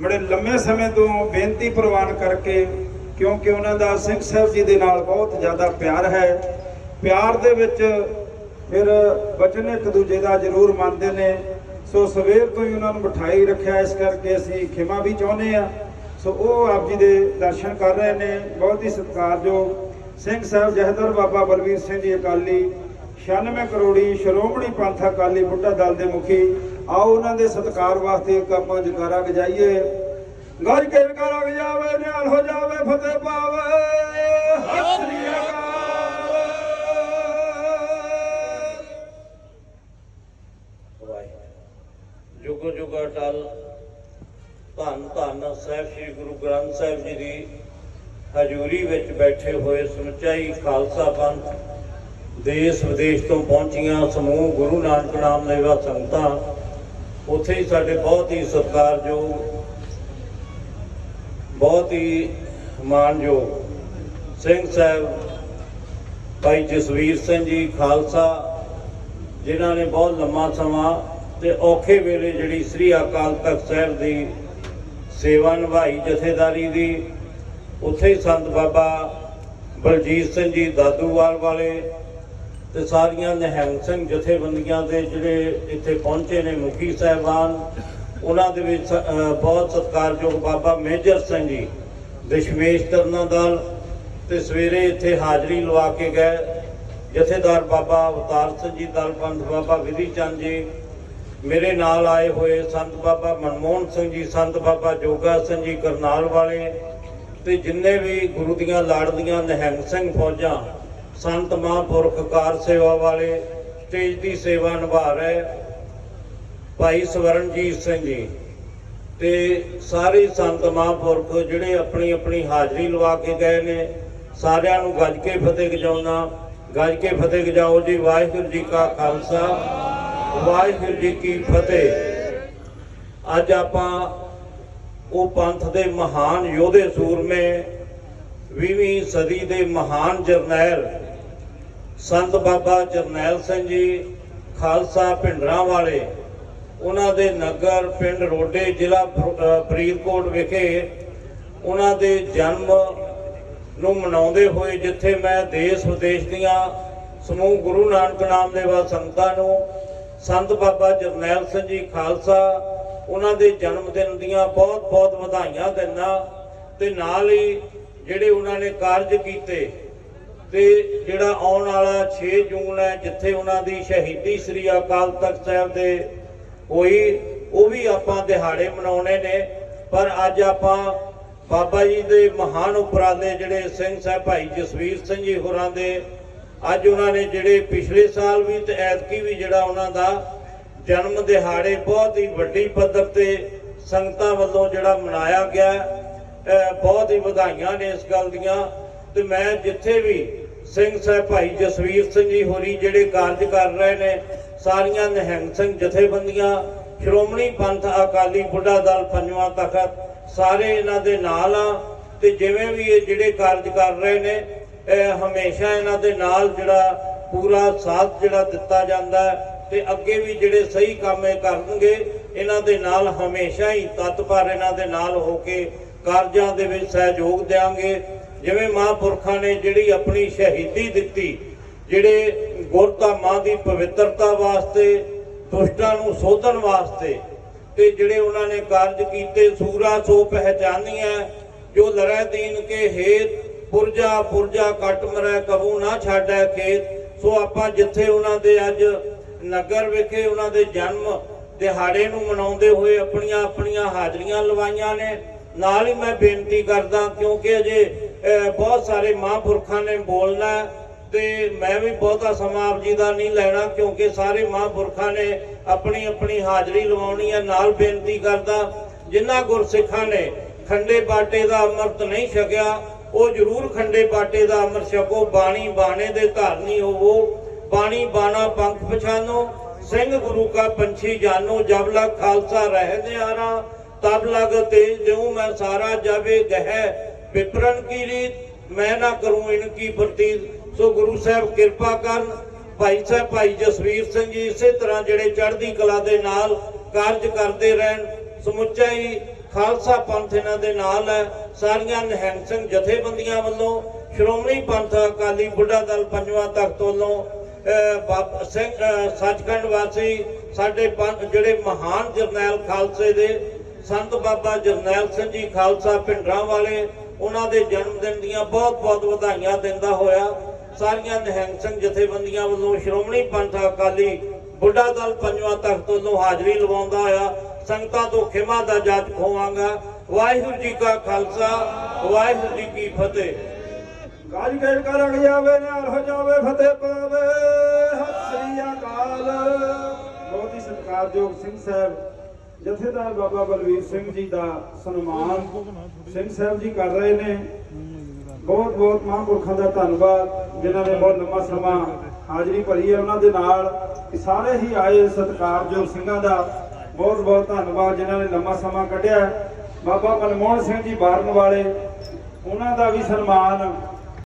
ਬੜੇ ਲੰਮੇ ਸਮੇਂ ਤੋਂ ਬੇਨਤੀ ਪ੍ਰਵਾਨ ਕਰਕੇ, ਕਿਉਂਕਿ ਉਹਨਾਂ ਦਾ ਸਿੰਘ ਸਾਹਿਬ ਜੀ ਦੇ ਨਾਲ ਬਹੁਤ ਜ਼ਿਆਦਾ ਪਿਆਰ ਹੈ। ਪਿਆਰ ਦੇ ਵਿੱਚ ਫਿਰ ਵਚਨ ਇੱਕ ਦੂਜੇ ਦਾ ਜ਼ਰੂਰ ਮੰਨਦੇ ਨੇ। ਸੋ ਸਵੇਰ ਤੋਂ ਹੀ ਉਹਨਾਂ ਨੂੰ ਬਿਠਾਈ ਰੱਖਿਆ, ਇਸ ਕਰਕੇ ਅਸੀਂ ਖਿਮਾ ਵੀ ਚਾਹੁੰਦੇ ਆ ਸੋ ਉਹ ਆਪ ਜੀ ਦੇ ਦਰਸ਼ਨ ਕਰ ਰਹੇ ਨੇ। ਬਹੁਤ ਹੀ ਸਤਿਕਾਰਯੋਗ ਸਿੰਘ ਸਾਹਿਬ ਜਹਦਰ ਬਾਬਾ ਬਲਵੀਰ ਸਿੰਘ ਜੀ ਅਕਾਲੀ 96 ਕਰੋੜੀ ਸ਼੍ਰੋਮਣੀ ਪੰਥ ਅਕਾਲੀ ਬੁੱਢਾ ਦਲ ਦੇ ਮੁਖੀ ਆਓ ਉਹਨਾਂ ਦੇ ਸਤਿਕਾਰ ਵਾਸਤੇ ਇੱਕ ਆਪਾਂ ਜਕਾਰਾ ਗਜਾਈਏ ਗੱਜ ਕੇ ਜਕਾਰਾ ਗਜਾਵੇ ਨਿਹਾਲ ਹੋ ਜਾਵੇ, ਫਤਿਹ ਪਾਵੇ। ਸਤਿ ਸ੍ਰੀ ਅਕਾਲ। ਜੁਗ ਜੁਗ ਅਟਲ, ਧੰਨ ਧੰਨ ਸਾਹਿਬ ਸ੍ਰੀ ਗੁਰੂ ਗ੍ਰੰਥ ਸਾਹਿਬ ਜੀ ਦੀ ਹਜ਼ੂਰੀ ਵਿੱਚ ਬੈਠੇ ਹੋਏ ਸਮੁੱਚਾਈ ਖਾਲਸਾ ਪੰਥ, ਦੇਸ਼ ਵਿਦੇਸ਼ ਤੋਂ ਪਹੁੰਚੀਆਂ ਸਮੂਹ ਗੁਰੂ ਨਾਨਕ ਨਾਮ ਲੈਵਾ ਸੰਗਤਾਂ ਉੱਥੇ ਹੀ ਸਾਡੇ ਬਹੁਤ ਹੀ ਸਤਿਕਾਰਯੋਗ, ਬਹੁਤ ਹੀ ਮਾਨਯੋਗ ਸਿੰਘ ਸਾਹਿਬ, ਭਾਈ ਜਸਵੀਰ ਸਿੰਘ ਜੀ ਖਾਲਸਾ, ਜਿਨ੍ਹਾਂ ਨੇ ਬਹੁਤ ਲੰਮਾ ਸਮਾਂ ਤੇ ਔਖੇ ਵੇਲੇ ਜਿਹੜੀ ਸ੍ਰੀ ਅਕਾਲ ਤਖਤ ਸਾਹਿਬ ਦੀ ਸੇਵਾ ਨਿਭਾਈ, ਜਥੇਦਾਰੀ ਦੀ, ਉੱਥੇ ਹੀ ਸੰਤ ਬਾਬਾ ਬਲਜੀਤ ਸਿੰਘ ਜੀ ਦਾਦੂਵਾਲ ਵਾਲੇ ਤੇ ਸਾਰੀਆਂ ਨਿਹੰਗ ਸਿੰਘ ਜਥੇਬੰਦੀਆਂ ਦੇ ਜਿਹੜੇ ਇੱਥੇ ਪਹੁੰਚੇ ਨੇ ਮੁਖੀ ਸਾਹਿਬਾਨ ਉਹਨਾਂ ਦੇ ਵਿੱਚ ਅ, ਬਹੁਤ ਸਤਿਕਾਰਯੋਗ ਬਾਬਾ ਮੇਜਰ ਸਿੰਘ ਜੀ ਦਸ਼ਮੇਸ਼ ਤਰਨਾ ਦਲ ਤੇ ਸਵੇਰੇ ਇੱਥੇ ਹਾਜ਼ਰੀ ਲਵਾ ਕੇ ਗਏ। ਜਥੇਦਾਰ ਬਾਬਾ ਅਵਤਾਰ ਸਿੰਘ ਜੀ ਦਲਪੰਥ ਬਾਬਾ ਵਿਧੀ ਚੰਦ ਜੀ ਮੇਰੇ ਨਾਲ ਆਏ ਹੋਏ ਸੰਤ ਬਾਬਾ ਮਨਮੋਹਨ ਸਿੰਘ ਜੀ ਸੰਤ ਬਾਬਾ ਜੋਗਾ ਸਿੰਘ ਜੀ ਕਰਨਾਲ ਵਾਲੇ ਤੇ ਜਿੰਨੇ ਵੀ ਗੁਰੂ ਦੀਆਂ ਲਾੜਦੀਆਂ ਨਿਹੰਗ ਸਿੰਘ ਫੌਜਾਂ ਸੰਤ ਮਹਾਂਪੁਰਖ ਕਾਰ ਸੇਵਾ ਵਾਲੇ, ਸਟੇਜ ਦੀ ਸੇਵਾ ਨਿਭਾ ਰਹੇ ਭਾਈ ਸਵਰਨਜੀਤ ਸਿੰਘ ਜੀ ਤੇ ਸਾਰੇ ਸੰਤ ਮਹਾਂਪੁਰਖ ਜਿਹੜੇ ਆਪਣੀ ਆਪਣੀ ਹਾਜ਼ਰੀ ਲਵਾ ਕੇ ਗਏ ਨੇ, ਸਾਰਿਆਂ ਨੂੰ ਗੱਜ ਕੇ ਫਤਿਹ ਗਜਾਉਣਾ ਗੱਜ ਕੇ ਫਤਿਹ ਗਜਾਓ ਜੀ, ਵਾਹਿਗੁਰੂ ਜੀ ਕਾ ਖਾਲਸਾ, ਵਾਹਿਗੁਰੂ ਜੀ ਕੀ ਫਤਿਹ। ਅੱਜ ਆਪਾਂ ਉਹ ਪੰਥ ਦੇ ਮਹਾਨ ਯੋਧੇ ਸੂਰਮੇ 20ਵੀਂ ਸਦੀ ਦੇ ਮਹਾਨ ਜਰਨੈਲ ਸੰਤ ਬਾਬਾ ਜਰਨੈਲ ਸਿੰਘ ਜੀ, ਖਾਲਸਾ ਭਿੰਡਰਾਂ ਵਾਲੇ, ਉਹਨਾਂ ਦੇ ਨਗਰ ਪਿੰਡ ਰੋਡੇ ਜ਼ਿਲ੍ਹਾ ਫਰ- ਫਰੀਦਕੋਟ ਵਿਖੇ ਉਹਨਾਂ ਦੇ ਜਨਮ ਨੂੰ ਮਨਾਉਂਦੇ ਹੋਏ ਜਿੱਥੇ ਮੈਂ ਦੇਸ਼ ਵਿਦੇਸ਼ ਦੀਆਂ ਸਮੂਹ ਗੁਰੂ ਨਾਨਕ ਨਾਮ ਦੇਵਾ ਸੰਗਤਾਂ ਨੂੰ ਸੰਤ ਬਾਬਾ ਜਰਨੈਲ ਸਿੰਘ ਜੀ, ਖਾਲਸਾ, ਉਹਨਾਂ ਦੇ ਜਨਮ ਦਿਨ ਦੀਆਂ ਬਹੁਤ ਬਹੁਤ ਵਧਾਈਆਂ ਦਿੰਦਾ ਤੇ ਨਾਲ ਹੀ ਜਿਹੜੇ ਉਹਨਾਂ ਨੇ ਕਾਰਜ ਕੀਤੇ ਤੇ ਜਿਹੜਾ ਆਉਣ ਵਾਲਾ 6 ਜੂਨ ਹੈ, ਜਿੱਥੇ ਉਹਨਾਂ ਦੀ ਸ਼ਹੀਦੀ ਸ੍ਰੀ ਅਕਾਲ ਤਖਤ ਸਾਹਿਬ ਦੇ ਹੋਈ, ਉਹ ਵੀ ਆਪਾਂ ਦਿਹਾੜੇ ਮਨਾਉਣੇ ਨੇ। ਪਰ ਅੱਜ ਆਪਾਂ ਬਾਬਾ ਜੀ ਦੇ ਮਹਾਨ ਉਪਰਾਲੇ ਜਿਹੜੇ ਸਿੰਘ ਸਾਹਿਬ ਭਾਈ ਜਸਵੀਰ ਸਿੰਘ ਜੀ ਹੋਰਾਂ ਦੇ, ਅੱਜ ਉਹਨਾਂ ਨੇ ਜਿਹੜੇ ਪਿਛਲੇ ਸਾਲ ਵੀ ਤੇ ਐਤਕੀ ਵੀ ਜਿਹੜਾ ਉਹਨਾਂ ਦਾ ਜਨਮ ਦਿਹਾੜੇ ਬਹੁਤ ਹੀ ਵੱਡੀ ਪੱਧਰ ਤੇ ਸੰਗਤਾਂ ਵੱਲੋਂ ਜਿਹੜਾ ਮਨਾਇਆ ਗਿਆ ਬਹੁਤ ਹੀ ਵਧਾਈਆਂ ਨੇ ਇਸ ਗੱਲ ਦੀਆਂ। ਤੇ ਮੈਂ ਜਿੱਥੇ ਵੀ ਸਿੰਘ ਸਾਹਿਬ ਭਾਈ ਜਸਵੀਰ ਸਿੰਘ ਜੀ ਹੋਰੀ ਜਿਹੜੇ ਕਾਰਜ ਕਰ ਰਹੇ ਨੇ, ਸਾਰੀਆਂ ਨਿਹੰਗ ਸਿੰਘ ਜਥੇਬੰਦੀਆਂ, ਸ਼੍ਰੋਮਣੀ ਪੰਥ ਅਕਾਲੀ ਬੁੱਢਾ ਦਲ ਪੰਜਵਾਂ ਤਖਤ, ਸਾਰੇ ਇਹਨਾਂ ਦੇ ਨਾਲ ਆ ਤੇ ਜਿਵੇਂ ਵੀ ਇਹ ਜਿਹੜੇ ਕਾਰਜ ਕਰ ਰਹੇ ਨੇ, ਇਹ ਹਮੇਸ਼ਾ ਇਹਨਾਂ ਦੇ ਨਾਲ ਜਿਹੜਾ ਪੂਰਾ ਸਾਥ ਜਿਹੜਾ ਦਿੱਤਾ ਜਾਂਦਾ ਹੈ ਤੇ ਅੱਗੇ ਵੀ ਜਿਹੜੇ ਸਹੀ ਕੰਮ ਇਹ ਕਰਨਗੇ, ਇਹਨਾਂ ਦੇ ਨਾਲ ਹਮੇਸ਼ਾ ਹੀ ਤਤਪਰ ਇਹਨਾਂ ਦੇ ਨਾਲ ਹੋ ਕੇ ਕਾਰਜਾਂ ਦੇ ਵਿੱਚ ਸਹਿਯੋਗ ਦੇਵਾਂਗੇ ਜਿਵੇਂ ਮਹਾਂਪੁਰਖਾਂ ਨੇ ਜਿਹੜੀ ਆਪਣੀ ਸ਼ਹੀਦੀ ਦਿੱਤੀ, ਜਿਹੜੇ ਗੁਰਧਾਮਾਂ ਦੀ ਪਵਿੱਤਰਤਾ ਵਾਸਤੇ, ਦੁਸ਼ਟਾਂ ਨੂੰ ਸੋਧਣ ਵਾਸਤੇ, ਤੇ ਜਿਹੜੇ ਉਹਨਾਂ ਨੇ ਕਾਰਜ ਕੀਤੇ, ਸੂਰਾ ਸੋ ਪਹਿਚਾਨੀਆਂ ਜੋ ਲੜੈ ਦੀਨ ਕੇ ਹੇਤ, ਪੁਰਜਾ ਪੁਰਜਾ ਕੱਟ ਮਰੈ ਕਬੂ ਨਾ ਛਾੜੈ ਖੇਤ, ਸੋ ਆਪਾਂ ਜਿੱਥੇ ਉਹਨਾਂ ਦੇ ਅੱਜ ਨਗਰ ਵਿਖੇ ਉਹਨਾਂ ਦੇ ਜਨਮ ਦਿਹਾੜੇ ਨੂੰ ਮਨਾਉਂਦੇ ਹੋਏ ਆਪਣੀਆਂ ਆਪਣੀਆਂ ਹਾਜ਼ਰੀਆਂ ਲਵਾਈਆਂ ਨੇ, ਨਾਲ ਹੀ ਮੈਂ ਬੇਨਤੀ ਕਰਦਾ, ਕਿਉਂਕਿ ਅਜੇ ਬਹੁਤ ਸਾਰੇ ਮਹਾਂਪੁਰਖਾਂ ਨੇ ਬੋਲਣਾ ਤੇ ਮੈਂ ਵੀ ਬਹੁਤਾ ਸਮਾਂ ਆਪ ਜੀ ਦਾ ਨਹੀਂ ਲੈਣਾ ਕਿਉਂਕਿ ਸਾਰੇ ਮਹਾਂਪੁਰਖਾਂ ਨੇ ਆਪਣੀ ਆਪਣੀ ਹਾਜ਼ਰੀ ਲਵਾਉਣੀ ਹੈ, ਨਾਲ ਬੇਨਤੀ ਕਰਦਾ, ਜਿਨ੍ਹਾਂ ਗੁਰਸਿੱਖਾਂ ਨੇ ਖੰਡੇ ਬਾਟੇ ਦਾ ਅੰਮ੍ਰਿਤ ਨਹੀਂ ਛਕਿਆ, ਉਹ ਜ਼ਰੂਰ ਖੰਡੇ ਬਾਟੇ ਦਾ ਅੰਮ੍ਰਿਤ ਛਕੋ, ਬਾਣੀ ਬਾਣੇ ਦੇ ਧਾਰਨੀ ਹੋਵੋ। ਬਾਣੀ ਬਾਣਾ ਪੰਖ ਪਛਾਨੋ, ਸਿੰਘ ਗੁਰੂ ਕਾ ਪੰਛੀ ਜਾਨੋ, ਜਬ ਲਗ ਖਾਲਸਾ ਰਹਿ ਦਿਆਰਾ ਤਬ ਲਗ ਤੇਜ ਦਿਉ ਮੈਂ ਸਾਰਾ ਜਾਵੇ ਗਹਿ। ਵਿਪਰਨ ਕੀ ਰੀਤ? ਮੈਂ ਨਾ ਕਰੂੰ ਇਨ ਕੀ ਪ੍ਰਤੀਤ? ਸੋ ਗੁਰੂ ਸਾਹਿਬ ਕਿਰਪਾ ਕਰਨ। ਭਾਈ ਸਾਹਿਬ ਭਾਈ ਜਸਵੀਰ ਸਿੰਘ ਜੀ ਇਸੇ ਤਰ੍ਹਾਂ ਜਿਹੜੇ ਚੜ੍ਹਦੀ ਕਲਾ ਦੇ ਨਾਲ ਕਾਰਜ ਕਰਦੇ ਰਹਿਣ ਸਮੁੱਚਾ ਹੀ ਖਾਲਸਾ ਪੰਥ ਇਹਨਾਂ ਦੇ ਨਾਲ ਹੈ। ਸਾਰੀਆਂ ਨਿਹੰਗ ਸਿੰਘ ਜਥੇਬੰਦੀਆਂ ਵੱਲੋਂ ਸ਼੍ਰੋਮਣੀ ਪੰਥ ਅਕਾਲੀ ਬੁੱਢਾ ਦਲ ਪੰਜਵਾਂ ਤਖਤ ਵੱਲੋਂ ਅਹ, ਬਾਬਾ ਸਿੰਘ ਸੱਚਖੰਡ ਵਾਸੀ ਸਾਡੇ ਪੰਥ ਜਿਹੜੇ ਮਹਾਨ ਜਰਨੈਲ ਖਾਲਸੇ ਦੇ ਸੰਤ ਬਾਬਾ ਜਰਨੈਲ ਸਿੰਘ ਜੀ ਖਾਲਸਾ ਪਿੰਡਰਾਂ ਵਾਲੇ ਉਹਨਾਂ ਦੇ ਜਨਮ ਦਿਨ ਦੀਆਂ ਬਹੁਤ ਬਹੁਤ ਵਧਾਈਆਂ ਦਿੰਦਾ ਹੋਇਆ। ਸਾਰੀਆਂ ਨਿਹੰਗ ਸਿੰਘ ਜਥੇਬੰਦੀਆਂ ਵੱਲੋਂ ਸ਼੍ਰੋਮਣੀ ਪੰਥ ਅਕਾਲੀ ਬੁੱਢਾ ਦਲ ਪੰਜਵਾਂ ਤਖਤ ਵੱਲੋਂ ਹਾਜ਼ਰੀ ਲਵਾਉਂਦਾ ਹੋਇਆ। ਸੰਗਤਾਂ ਤੋਂ ਖਿਮਾ ਦਾ ਜਾਤ ਖੋਵਾਂਗਾ ਵਾਹਿਗੁਰੂ ਜੀ ਕਾ ਖਾਲਸਾ, ਵਾਹਿਗੁਰੂ ਜੀ ਕੀ ਫਤਿਹ। ਕਾਜ ਕੇਰ ਕਰਗ ਜਾਵੇ, ਨਿਹਾਲ ਹੋ ਜਾਵੇ, ਫਤਿਹ ਪਾਵੇ। ਸਤਿ ਸ੍ਰੀ ਅਕਾਲ। ਬਹੁਤ ਹੀ ਸਤਿਕਾਰਯੋਗ ਸਿੰਘ ਸਾਹਿਬ। ਜਥੇਦਾਰ ਬਾਬਾ ਬਲਵੀਰ ਸਿੰਘ ਜੀ ਦਾ ਸਨਮਾਨ ਸਿੰਘ ਸਾਹਿਬ ਜੀ ਕਰ ਰਹੇ ਨੇ। ਬਹੁਤ ਬਹੁਤ ਮਹਾਂਪੁਰਖਾਂ ਦਾ ਧੰਨਵਾਦ, ਜਿਨ੍ਹਾਂ ਨੇ ਬਹੁਤ ਲੰਮਾ ਸਮਾਂ ਹਾਜ਼ਰੀ ਭਰੀ ਹੈ। ਉਹਨਾਂ ਦੇ ਨਾਲ ਸਾਰੇ ਹੀ ਆਏ ਸਤਿਕਾਰਯੋਗ ਸਿੰਘਾਂ ਦਾ ਬਹੁਤ ਬਹੁਤ ਧੰਨਵਾਦ, ਜਿਨ੍ਹਾਂ ਨੇ ਲੰਮਾ ਸਮਾਂ ਕੱਢਿਆ। ਬਾਬਾ ਮਨਮੋਹਨ ਸਿੰਘ ਜੀ ਬਾਰਨ ਵਾਲੇ, ਉਹਨਾਂ ਦਾ ਵੀ ਸਨਮਾਨ